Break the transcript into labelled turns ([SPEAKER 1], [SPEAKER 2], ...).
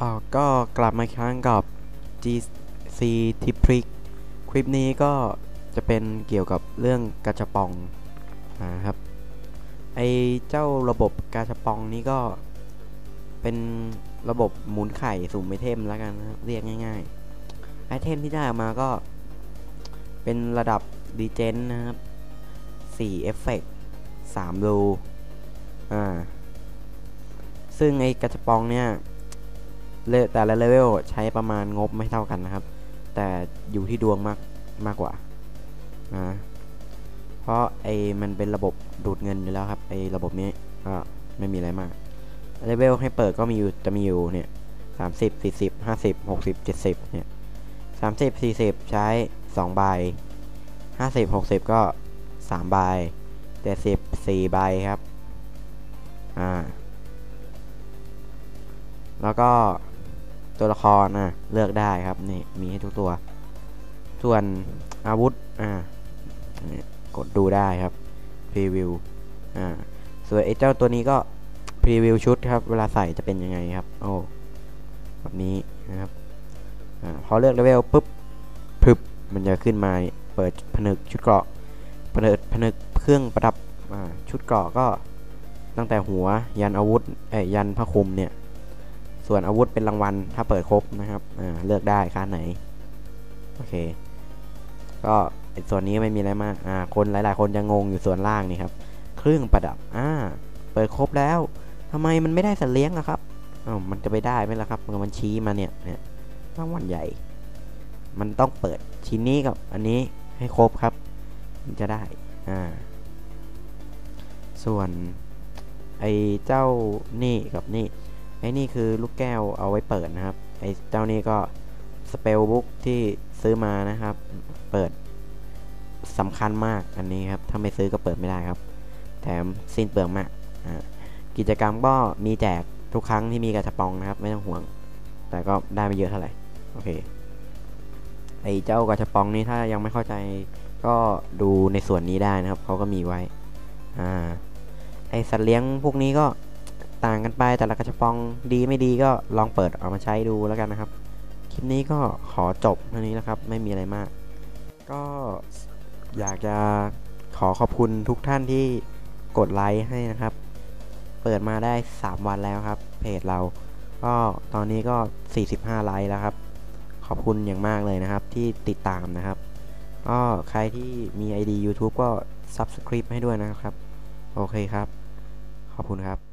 [SPEAKER 1] อ๋อก็กลับมาครั้งกับ GC t i p r i c คลิปนี้ก็จะเป็นเกี่ยวกับเรื่องกาชาปองนะครับไอเจ้าระบบกาชาปองนี้ก็เป็นระบบหมุนไข่สุ่มไอเทมแล้วกันนะเรียกง่ายๆไอเทมที่ได้ออกมาก็เป็นระดับดีเจนนะครับ4เอฟเฟกต์3รูอ่าซึ่งไอกระชาปองเนี่ย แต่ละเลเวลใช้ประมาณงบไม่เท่ากันนะครับ แต่อยู่ที่ดวงมากมากกว่านะเพราะไอ้มันเป็นระบบดูดเงินอยู่แล้วครับไอ้ระบบนี้ก็ไม่มีอะไรมากเลเวลให้เปิดก็มีอยู่จะมีอยู่เนี่ยสามสิบสี่สิบห้าสิบหกสิบเจ็ดสิบเนี่ยสามสิบสี่สิบใช้สองใบห้าสิบหกสิบก็สามใบเจ็ดสิบสี่ใบครับ อ่า แล้วก็ ตัวละครนะเลือกได้ครับนี่มีให้ทุกตัว ส่วนอาวุธอ่นี่กดดูได้ครับพรีวิวอ่าส่วนไอ้เจ้าตัวนี้ก็พรีวิวชุดครับ เวลาใส่จะเป็นยังไงครับโอ้แบบนี้นะครับอ่าพอเลือกเลเวลปุ๊บพึบมันจะขึ้นมาเปิดผนึกชุดเกราะเปิดผนึกเครื่องประดับอ่าชุดเกราะก็ตั้งแต่หัวยันอาวุธเอ้ยยันพระคุมเนี่ย ส่วนอาวุธเป็นรางวัลถ้าเปิดครบนะครับเลือกได้ค่าไหน โอเค ก็ส่วนนี้ไม่มีอะไรมากอ่าคนหลาย ๆ คนจะงงอยู่ส่วนล่างนี่ครับ เครื่องประดับอ่าเปิดครบแล้วทำไมมันไม่ได้สัตว์เลี้ยงอะครับอ้าวมันจะไปได้ไหมล่ะครับมันชี้มาเนี่ยเนี่ยรางวัลใหญ่ มันต้องเปิดชิ้นนี้กับอันนี้ให้ครบครับมันจะได้อ่าส่วนไอ้เจ้านี่กับนี่ อ้นี่คือลูกแก้วเอาไว้เปิดนะครับ ไอ้เจ้านี่ก็สเปลบุ๊กที่ซื้อมานะครับ เปิดสำคัญมากอันนี้ครับ ถ้าไม่ซื้อก็เปิดไม่ได้ครับ แถมสิ้นเปลืองมากกิจกรรมก็มีแจกทุกครั้งที่มีกระชับปองนะครับ ไม่ต้องห่วง แต่ก็ได้ไม่เยอะเท่าไหร่ โอเค ไอ้เจ้ากระชับปองนี้ถ้ายังไม่เข้าใจก็ดูในส่วนนี้ได้นะครับ เขาก็มีไว้ อ่า ไอสัตว์เลี้ยงพวกนี้ก็ ต่างกันไปแต่ละกระชับปองดีไม่ดีก็ลองเปิดเอามาใช้ดูแล้วกันนะครับ คลิปนี้ก็ขอจบเท่านี้แล้วครับ ไม่มีอะไรมาก ก็อยากจะขอขอบคุณทุกท่านที่กดไลค์ให้นะครับ เปิดมาได้ 3 วันแล้วครับ เพจเรา ก็ตอนนี้ก็ 45 ไลค์แล้วครับ ขอบคุณอย่างมากเลยนะครับที่ติดตามนะครับก็ใครที่มี ID YouTube ก็ Subscribe ให้ด้วยนะครับ โอเคครับ ขอบคุณครับ